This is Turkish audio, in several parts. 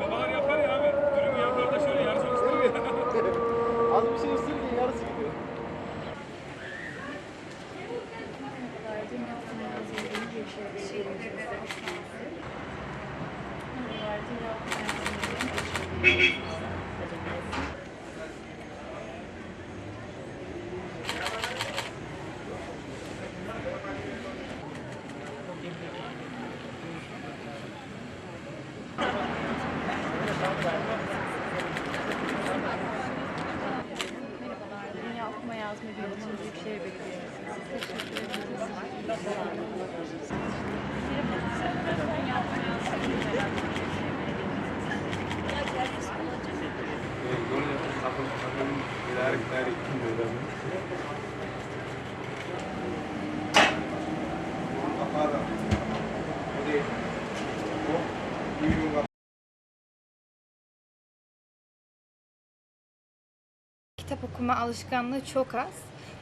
Babalar yapar ya abi. Dürüm yapar da şöyle yarısını ısırır ya. Az bir şey ısırırken yarısı gidiyor. Merhabalar, Dünya Okuma Yazma Günü için Büyükşehir Belediyesi'ne teşekkür ederiz. Merhabalar, Dünya Okuma Yazma Günü herhalde Büyükşehir Belediyesi'ne. Kitap okuma alışkanlığı çok az.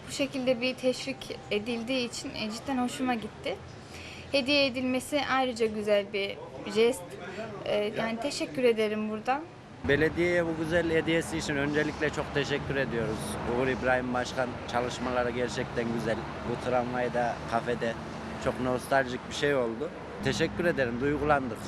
Bu şekilde bir teşvik edildiği için e, cidden hoşuma gitti. Hediye edilmesi ayrıca güzel bir jest. E, Yani teşekkür ederim buradan. Belediyeye bu güzel hediyesi için öncelikle çok teşekkür ediyoruz. Uğur İbrahim Başkan çalışmaları gerçekten güzel. Bu tramvayda, kafede çok nostaljik bir şey oldu. Teşekkür ederim, duygulandık.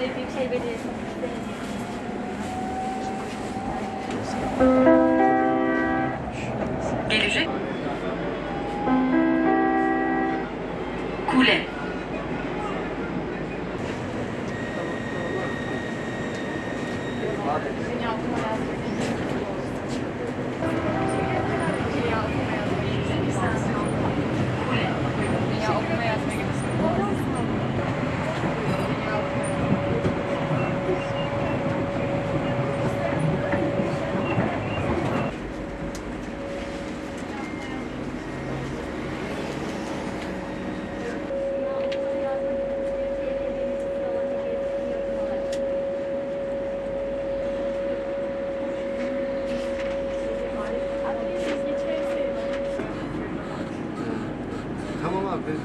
Konya Büyükşehir. Gelecek. Kule. Dünya Okuma Yazma Günü. Dünya Okuma Yazma Günü. Dünya Okuma Yazma Günü. Dünya Okuma Tamam abi. ben-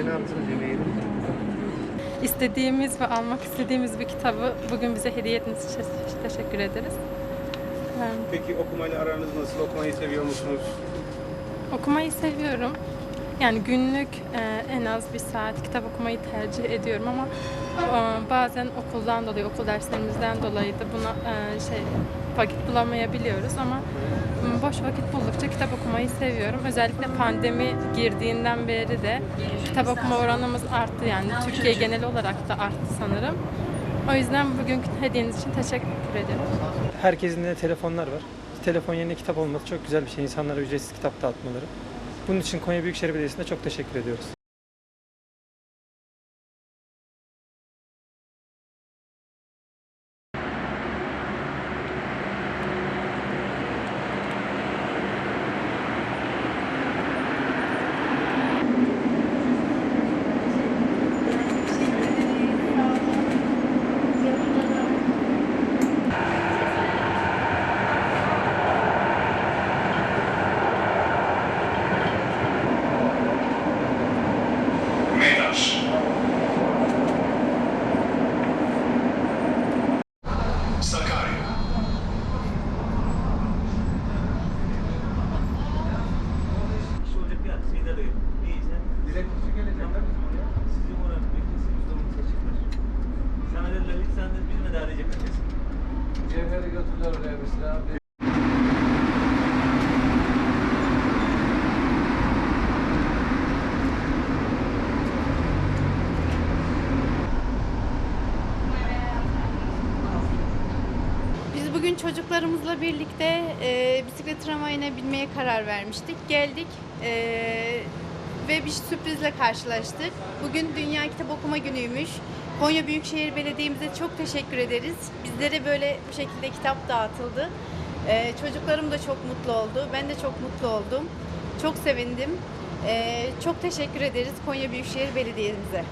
Yemeğini yaptınız yemeğini. İstediğimiz ve almak istediğimiz bir kitabı bugün bize hediye ettiğiniz için teşekkür ederiz. Peki okumayla aranız nasıl? Okumayı seviyor musunuz? okumayı seviyorum. Yani günlük e, en az bir saat kitap okumayı tercih ediyorum ama e, bazen okuldan dolayı, okul derslerimizden dolayı da buna e, şey vakit bulamayabiliyoruz ama boş vakit buldukça kitap okumayı seviyorum. Özellikle pandemi girdiğinden beri de kitap okuma oranımız arttı yani Türkiye genel olarak da arttı sanırım. O yüzden bugünkü hediyeniz için teşekkür ederim. Herkesin de telefonlar var. Telefon yerine kitap olması çok güzel bir şey. İnsanlara ücretsiz kitap dağıtmaları. Bunun için Konya Büyükşehir Belediyesi'ne çok teşekkür ediyoruz. Bebekleri götürdüler oraya mesela. Biz bugün çocuklarımızla birlikte e, bisiklet tramvayına binmeye karar vermiştik. Geldik. E, ve bir sürprizle karşılaştık. Bugün Dünya Kitap Okuma Günü'ymüş. Konya Büyükşehir Belediye'mize çok teşekkür ederiz. Bizlere böyle bu şekilde kitap dağıtıldı. E, çocuklarım da çok mutlu oldu. Ben de çok mutlu oldum. Çok sevindim. E, çok teşekkür ederiz Konya Büyükşehir Belediye'mize.